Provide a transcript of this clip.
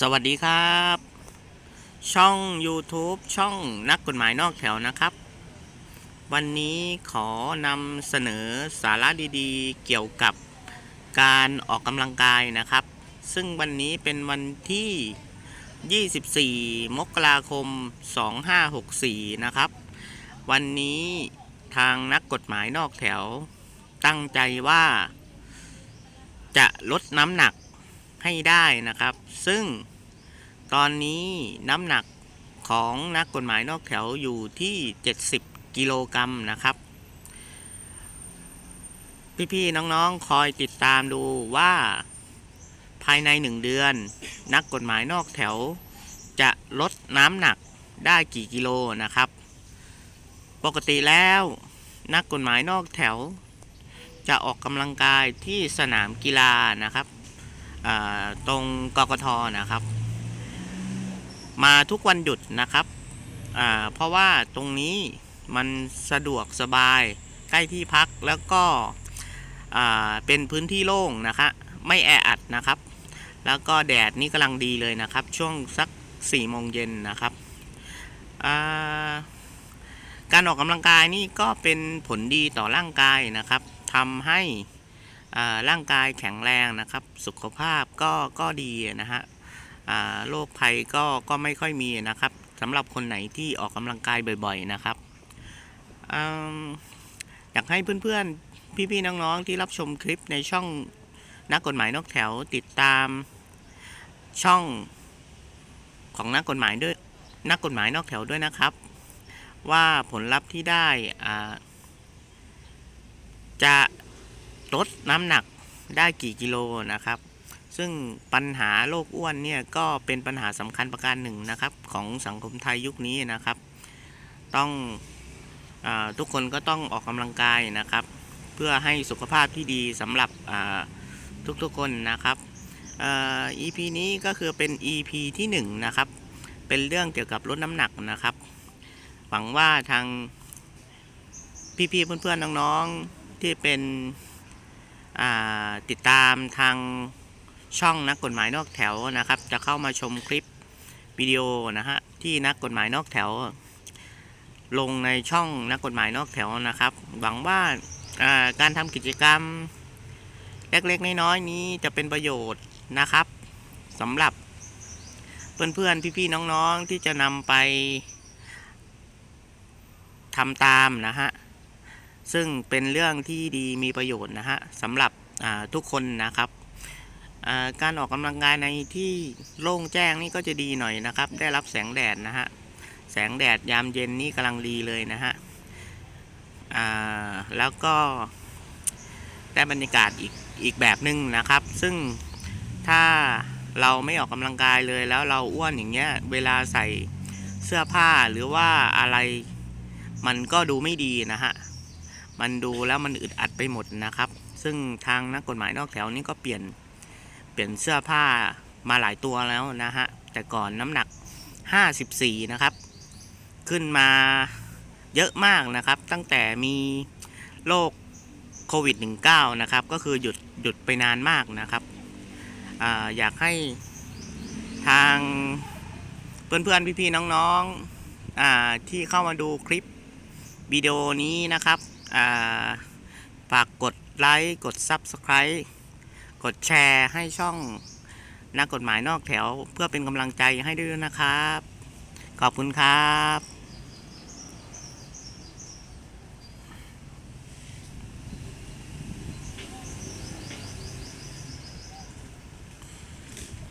สวัสดีครับ ช่อง YouTube ช่องนักกฎหมายนอกแถวนะครับ วันนี้ขอนำเสนอสาระดีๆ เกี่ยวกับการออกกำลังกายนะครับ ซึ่งวันนี้เป็นวันที่ 24 มกราคม 2564 นะครับ วันนี้ทางนักกฎหมายนอกแถว ตั้งใจว่า จะลดน้ำหนัก ให้ได้นะครับ ซึ่งตอนนี้น้ำหนักของนักกฎหมายนอกแถวอยู่ที่ 70 กิโลกรัมนะครับ พี่ๆน้องๆคอยติดตามดูว่าภายในหนึ่งเดือน นักกฎหมายนอกแถว จะลดน้ำหนักได้กี่กิโลนะครับ ปกติแล้ว นักกฎหมายนอกแถว จะออกกำลังกายที่สนามกีฬานะครับ ตรงกกทนะครับ มาทุกวันหยุดนะครับเพราะว่าตรงนี้มันสะดวกสบายใกล้ที่พักแล้วก็เป็นพื้นที่โล่งนะคะไม่แออัดนะครับ แล้วก็แดดนี่กำลังดีเลยนะครับ ช่วงสัก4โมงเย็นนะครับาการออกกำลังกายนี่ก็เป็นผลดีต่อร่างกายนะครับทำให้ ร่างกายแข็งแรงนะครับ สุขภาพก็ก็ดีนะฮะโรคภัยก็ก็ไม่ค่อยมีนะครับสำหรับคนไหนที่ออกกำลังกายบ่อย ๆนะครับออยากให้เพื่อนๆ พี่ๆ น้องๆ ที่รับชมคลิปในช่องนักกฎหมายนอกแถวติดตามช่องของนักกฎหมายด้วยนักกฎหมายนอกแถวด้วยนะครับ ว่าผลลัพธ์ที่ได้จะ ลดน้ำหนักได้กี่กิโลนะครับ ซึ่งปัญหาโรคอ้วนเนี่ยก็เป็นปัญหาสำคัญประการหนึ่งนะครับ ของสังคมไทยยุคนี้นะครับ ต้องอทุกคนก็ต้องออกกำลังกายนะครับ เพื่อให้สุขภาพที่ดีสำหรับทุกๆคนนะครับอ EP นี้ก็คือเป็น EP ที่หนึ่งนะครับ เป็นเรื่องเกี่ยวกับลดน้ำหนักนะครับ หวังว่าทางพี่ๆเพื่อนๆน้องๆที่เป็น ติดตามทางช่องนักกฎหมายนอกแถวนะครับ จะเข้ามาชมคลิปวิดีโอนะฮะที่นักกฎหมายนอกแถว ลงในช่องนักกฎหมายนอกแถวนะครับ หวังว่าการทำกิจกรรมเล็กๆน้อยๆนี้จะเป็นประโยชน์นะครับสำหรับเพื่อนๆพี่ๆน้องๆที่จะนำไปทำตามนะฮะ ซึ่งเป็นเรื่องที่ดีมีประโยชน์นะฮะสำหรับทุกคนนะครับ การออกกำลังกายในที่โล่งแจ้งนี่ก็จะดีหน่อยนะครับ ได้รับแสงแดดนะฮะแสงแดดยามเย็นนี่กำลังดีเลยนะฮะแล้วก็ได้บรรยากาศอีกอีกแบบหนึ่งนะครับ ซึ่งถ้าเราไม่ออกกำลังกายเลยแล้วเราอ้วนอย่างเงี้ยเวลาใส่เสื้อผ้าหรือว่าอะไรมันก็ดูไม่ดีนะฮะ มันดูแล้วมันอึดอัดไปหมดนะครับ ซึ่งทางนักกฎหมายนอกแถวนี่ก็เปลี่ยนเปลี่ยนเสื้อผ้ามาหลายตัวแล้วนะฮะ แต่ก่อนน้ำหนัก 54 นะครับ ขึ้นมาเยอะมากนะครับ ตั้งแต่มีโรคโควิด -19 นะครับ ก็คือหยุดหยุดไปนานมากนะครับออยากให้ทางเพื่อนๆ พี่ๆ น้องๆอ่าที่เข้ามาดูคลิปวิดีโอนี้นะครับ ฝากกดไลค์กด Subscribe กดแชร์ให้ช่องนักกฎหมายนอกแถวเพื่อเป็นกำลังใจให้ด้วยนะครับ ขอบคุณครับ